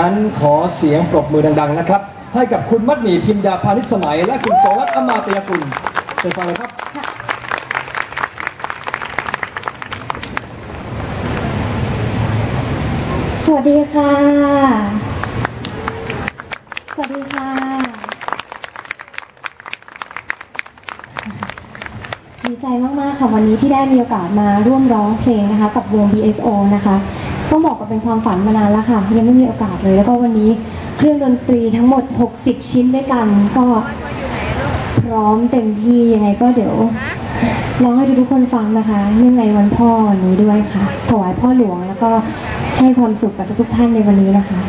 นั้นขอเสียงปรบมือดัง ๆ นะครับ ให้กับคุณมัดหมี่พิมยาพานิชสมัย และคุณสรัตน์อมาตยกุลเชิญฟังเลยครับสวัสดีค่ะ สวัสดีค่ะ ดีใจมาก ๆ ค่ะ วันนี้ที่ได้มีโอกาสมาร่วมร้องเพลงนะคะ กับวง BSO นะคะ ต้องบอกว่าเป็นความฝันมานานแล้วค่ะ ยังไม่มีโอกาสเลย แล้วก็วันนี้เครื่องดนตรีทั้งหมด 60 ชิ้นด้วยกัน ก็พร้อมเต็มที่ยังไงก็เดี๋ยวร้องให้ทุกคนฟังนะคะเนื่องในวันพ่อวันนี้ด้วยค่ะ ถวายพ่อหลวงแล้วก็ให้ความสุขกับทุกๆท่านในวันนี้นะคะ